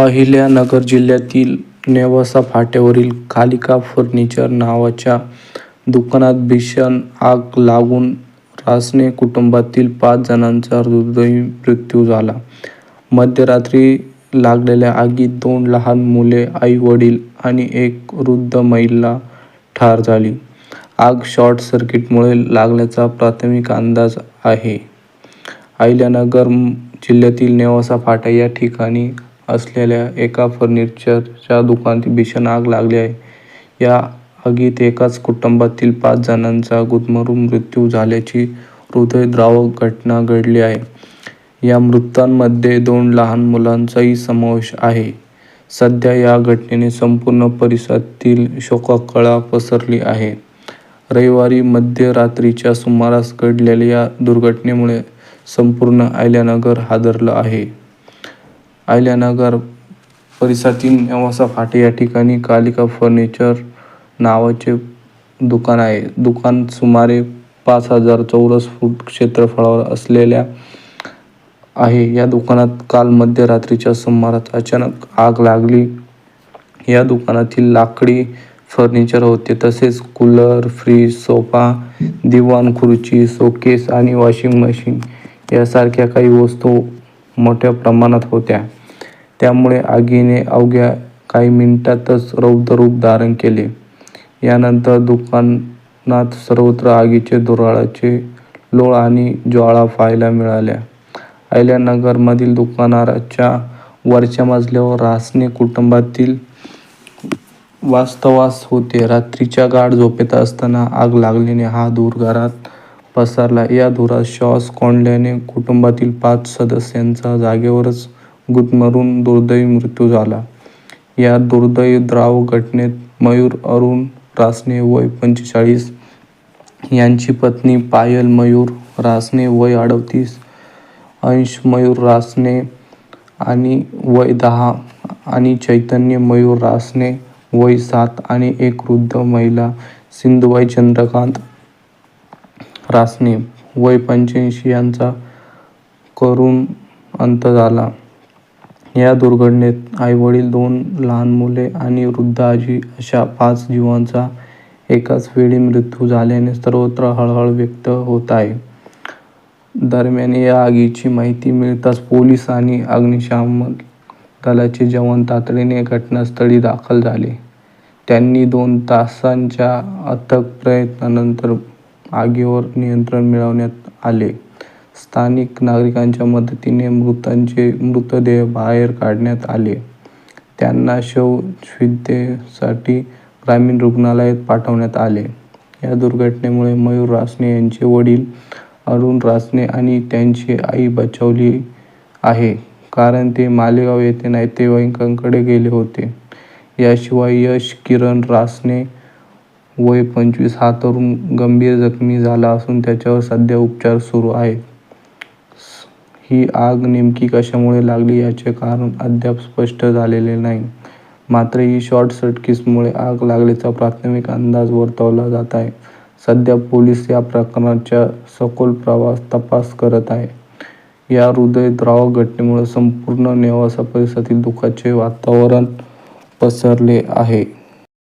अहिल्यानगर जिल्ह्यातील नेवासा फाट्यावरील कालिका फर्निचर नावाच्या दुकानात भीषण आग लागून रासने कुटुंबातील पाच जणांचा दुर्दैवी मृत्यू झाला. मध्यरात्री लागलेल्या आगीत दोन लहान मुले, आई-वडील आणि एक वृद्ध महिला ठार झाली. आग शॉर्ट सर्किटमुळे लागल्याचा प्राथमिक अंदाज आहे. अहिल्यानगर जिल्ह्यातील नेवासा फाटा या ठिकाणी असलेल्या एका फर्निचरच्या दुकानात भीषण आग लागली आहे. या आगीत एकाच कुटुंबातील पाच जणांचा गुदमरून मृत्यू झाल्याची हृदयद्रावक घटना घडली आहे. या मृतांमध्ये दोन लहान मुलांचाही समावेश आहे. सध्या या घटनेने संपूर्ण परिसरातील शोककळा पसरली आहे. रविवारी मध्यरात्रीच्या सुमारास घडलेल्या या दुर्घटनेमुळे संपूर्ण आयल्यानगर हादरलं आहे. अहिल्यानगर परिसरातील नेवासा फाटी या ठिकाणी कालिका फर्निचर नावाचे दुकान आहे. दुकान सुमारे पाच हजार चौरस फूट क्षेत्रफळावर असलेल्या आहे. या दुकानात काल मध्यरात्रीच्या सुमारास अचानक आग लागली. या दुकानातील लाकडी फर्निचर होते. तसेच कूलर, फ्रीज, सोफा, दिवाण खुर्ची, शोकेस आणि वॉशिंग मशीन यासारख्या काही वस्तू मोठ्या प्रमाणात होत्या. त्यामुळे आगीने अवघ्या काही मिनिटांतच रौद्ररूप धारण केले. यानंतर दुकानात सर्वत्र आगीचे धुराळे लोळ आणि ज्वाळा पाहायला मिळाल्या. अहिल्यानगरमधील दुकानाच्या वरच्या मजल्यावर रासने कुटुंबातील वास्तवास होते. रात्रीच्या गाढ झोपेत असताना आग लागल्याने हा धूर घरात पसरला. या धुरात श्वास कोंडल्याने कुटुंबातील पाच सदस्यांचा जागेवरच गुदमरून दुर्दैवी मृत्यू झाला. या हृदयद्रावक घटनेत मयूर अरुण रासने वय पंचेचाळीस, यांची पत्नी पायल मयूर रासने वय अडतीस, अंश मयूर रासने आणि वय दहा आणि चैतन्य मयूर रासने वय सात आणि एक वृद्ध महिला सिंधुबाई चंद्रकांत रासने वय पंच्याऐंशी यांचा करून अंत झाला. या दुर्घटनेत आईवडील दोन लहान मुले आणि वृद्ध आजी अशा पाच जीवांचा एकाच वेळी मृत्यू झाल्याने सर्वत्र हळहळ व्यक्त होत आहे. दरम्यान, या आगीची माहिती मिळताच पोलीस आणि अग्निशामक दलाचे जवान तातडीने घटनास्थळी दाखल झाले. त्यांनी दोन तासांच्या अथक प्रयत्नानंतर आगीवर नियंत्रण मिळवण्यात आले. स्थानिक नागरिकांच्या मदतीने मृतांचे मृतदेह बाहेर काढण्यात आले. त्यांना शवविच्छेदनासाठी ग्रामीण रुग्णालयात पाठवण्यात आले. या दुर्घटनेमुळे मयूर रासने यांचे वडील अरुण रासने आणि त्यांची आई बचावली आहे, कारण ते मालेगाव येथे नातेवाईकांकडे गेले होते. याशिवाय यश किरण रासने वय पंचवीस हा तरुण गंभीर जखमी झाला असून त्याच्यावर सध्या उपचार सुरू आहेत. ही आग नेमकी कशामुळे लागली याचे कारण अद्याप स्पष्ट झालेले नाही. मात्र ही शॉर्ट सर्किट्समुळे आग लागल्याचा प्राथमिक अंदाज वर्तवला जात आहे. सध्या पोलीस या प्रकरणाचा सखोल प्रवास तपास करत आहे या हृदयद्रावक घटनेमुळे संपूर्ण नेवासा परिसरातील दुःखाचे वातावरण पसरले आहे.